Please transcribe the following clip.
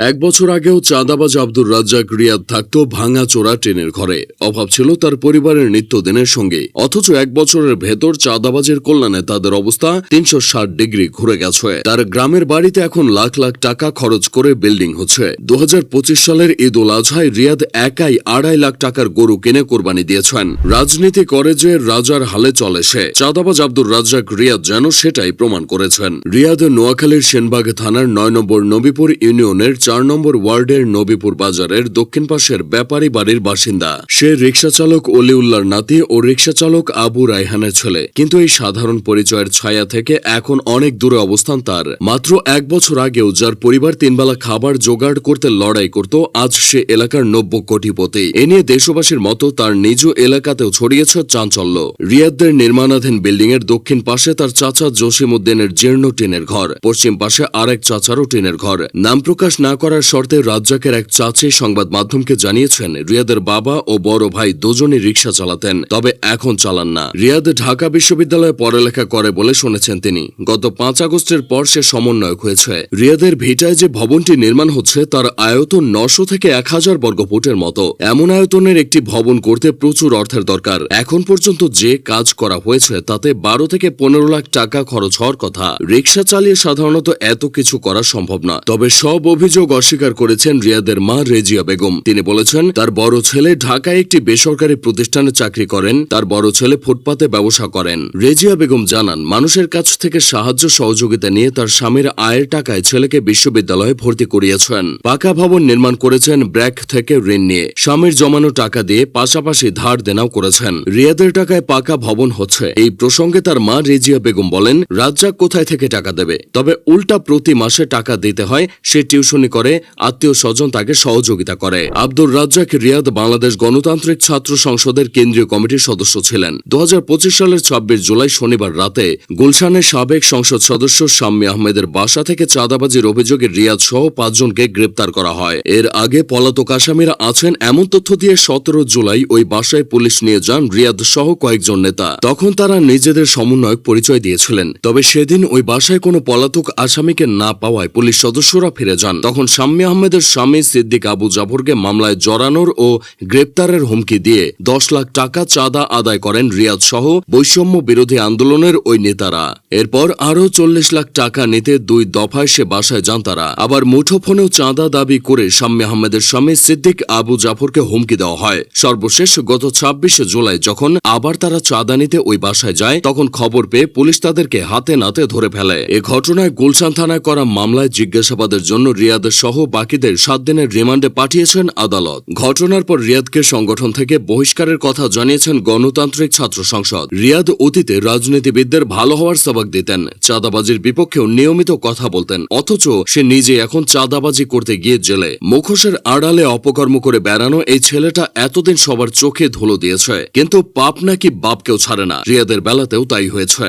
এক বছর আগেও চাঁদাবাজ আব্দুর রাজ্জাক রিয়াদ থাকত ভাঙা চোরা ট্রেনের ঘরে। অভাব ছিল তার পরিবারের নিত্যদিনের সঙ্গে। অথচ এক বছরের ভেতর চাঁদাবাজের কল্যাণে তাদের অবস্থা তিনশো ষাট ডিগ্রি ঘুরে গেছে। তার গ্রামের বাড়িতে এখন লাখ লাখ টাকা খরচ করে বিল্ডিং হচ্ছে। দু হাজার পঁচিশ সালের ঈদ উল আজহায় রিয়াদ একাই আড়াই লাখ টাকার গরু কিনে কোরবানি দিয়েছেন। রাজনীতি করে যে রাজার হালে চলে সে। চাঁদাবাজ আব্দুর রাজ্জাক রিয়াদ যেন সেটাই প্রমাণ করেছেন। রিয়াদ নোয়াখালীর সেনবাগ থানার নয় নম্বর নবীপুর ইউনিয়নের চার নম্বর ওয়ার্ডের নবীপুর বাজারের দক্ষিণ পাশের ব্যাপারী বাড়ির বাসিন্দা। সে রিক্সা চালক অলিউল্লার নাতি ও রিক্সা চালক আবু রায়হানের ছেলে। কিন্তু এই সাধারণ পরিচয়ের ছায়া থেকে এখন অনেক দূরে অবস্থান তার। মাত্র এক বছর আগেও যার পরিবার তিনবেলা খাবার জোগাড় করতে লড়াই করত, আজ সে এলাকার নব্য কোটিপতি। এ নিয়ে দেশবাসীর মতো তার নিজ এলাকাতেও ছড়িয়েছে চাঞ্চল্য। রিয়াদদের নির্মাণাধীন বিল্ডিং এর দক্ষিণ পাশে তার চাচা জসিম উদ্দিনের জীর্ণ টিনের ঘর। পশ্চিম পাশে আরেক চাচারও টিনের ঘর। নাম প্রকাশ না করার শর্তে রাজ্জাকের এক চাচি সংবাদ মাধ্যমকে জানিয়েছেন, রিয়াদের বাবা ও বড় ভাই দুজনই রিক্সা চালাতেন, তবে এখন চালান না। রিয়াদ ঢাকা বিশ্ববিদ্যালয়ে পড়ালেখা করে বলে শুনেছেন তিনি। গত পাঁচ আগস্টের পর সে সমন্বয়ক হয়েছে। রিয়াদের ভিটায় যে ভবনটি নির্মাণ হচ্ছে, তার আয়তন নশো থেকে এক হাজার বর্গফুটের মতো। এমন আয়তনের একটি ভবন করতে প্রচুর অর্থের দরকার। এখন পর্যন্ত যে কাজ করা হয়েছে, তাতে বারো থেকে পনেরো লাখ টাকা খরচ হওয়ার কথা। রিক্সা চালিয়ে সাধারণত এত কিছু করা সম্ভব না। তবে সব অভিযোগ অস্বীকার করেছেন রিয়াদের মা রেজিয়া বেগম। তিনি বলেছেন, তার বড় ছেলে ঢাকায় একটি বেসরকারি প্রতিষ্ঠানে চাকরি করেন, তার বড় ছেলে ফুটপাতে ব্যবসা করেন। রেজিয়া বেগম জানান, মানুষের কাছ থেকে সাহায্য সহযোগিতা নিয়ে তার স্বামীর আয়ের টাকায় ছেলেকে বিশ্ববিদ্যালয়ে ভর্তি করিয়েছেন। পাকা ভবন নির্মাণ করেছেন ব্র্যাক থেকে ঋণ নিয়ে। স্বামীর জমানো টাকা দিয়ে পাশাপাশি ধার দেনাও করেছেন। রিয়াদের টাকায় পাকা ভবন হচ্ছে। এই প্রসঙ্গে তার মা রেজিয়া বেগম বলেন, রাজ্জাক কোথায় থেকে টাকা দেবে? তবে উল্টা প্রতি মাসে টাকা দিতে হয়, সে টিউশনি করে আত্মীয় স্বজন তাকে সহযোগিতা করে। আব্দুর রাজ্জাক রিয়াদ বাংলাদেশ গণতান্ত্রিক ছাত্র সংসদের কেন্দ্রীয় কমিটির সদস্য ছিলেন। দু হাজার পঁচিশ সালের ছাব্বিশ জুলাই শনিবার রাতে গুলশানের সাবেক সংসদ সদস্য শাম্মী আহমেদের বাসা থেকে চাঁদাবাজির অভিযোগে রিয়াদ সহ পাঁচজনকে গ্রেপ্তার করা হয়। এর আগে পলাতক আসামিরা আছেন এমন তথ্য দিয়ে সতেরো জুলাই ওই বাসায় পুলিশ নিয়ে যান রিয়াদ সহ কয়েকজন নেতা। তখন তারা নিজেদের সমন্বয়ক পরিচয় দিয়েছিলেন। তবে সেদিন ওই বাসায় কোনো পলাতক আসামিকে না পাওয়ায় পুলিশ সদস্যরা ফিরে যান। তখন শাম্মী আহমেদের স্বামী সিদ্দিক আবু জাফরকে মামলায় জড়ানোর ও গ্রেপ্তারের হুমকি দিয়ে দশ লাখ টাকা চাঁদা আদায় করেন রিয়াদ সহ বৈষম্য বিরোধী আন্দোলনের ওই নেতারা। এরপর আরও চল্লিশ লাখ টাকা নিতে দুই দফায় সে বাসায় যান তারা। আবার মুঠোফোনেও চাঁদা দাবি করে শাম্মী আহমেদের স্বামী সিদ্দিক আবু জাফরকে হুমকি দেওয়া হয়। সর্বশেষ গত ছাব্বিশে জুলাই যখন আবার তারা চাঁদা নিতে ওই বাসায় যায়, তখন খবর পেয়ে পুলিশ তাদেরকে হাতে নাতে ধরে ফেলে। এ ঘটনায় গুলশান থানায় করা মামলায় জিজ্ঞাসাবাদের জন্য রিয়াদের সহ বাকিদের সাত দিনের রিমান্ডে পাঠিয়েছেন আদালত। ঘটনার পর রিয়াদকে সংগঠন থেকে বহিষ্কারের কথা জানিয়েছেন গণতান্ত্রিক ছাত্র সংসদ। রিয়াদ অতীতে রাজনীতিবিদদের ভালো হওয়ার সবাক দিতেন, চাঁদাবাজির বিপক্ষেও নিয়মিত কথা বলতেন, অথচ সে নিজে এখন চাঁদাবাজি করতে গিয়ে জেলে। মুখোশের আড়ালে অপকর্ম করে বেড়ানো এই ছেলেটা এতদিন সবার চোখে ধুলো দিয়েছে, কিন্তু পাপ নাকি বাপকেও ছাড়ে না। রিয়াদের বেলাতেও তাই হয়েছে।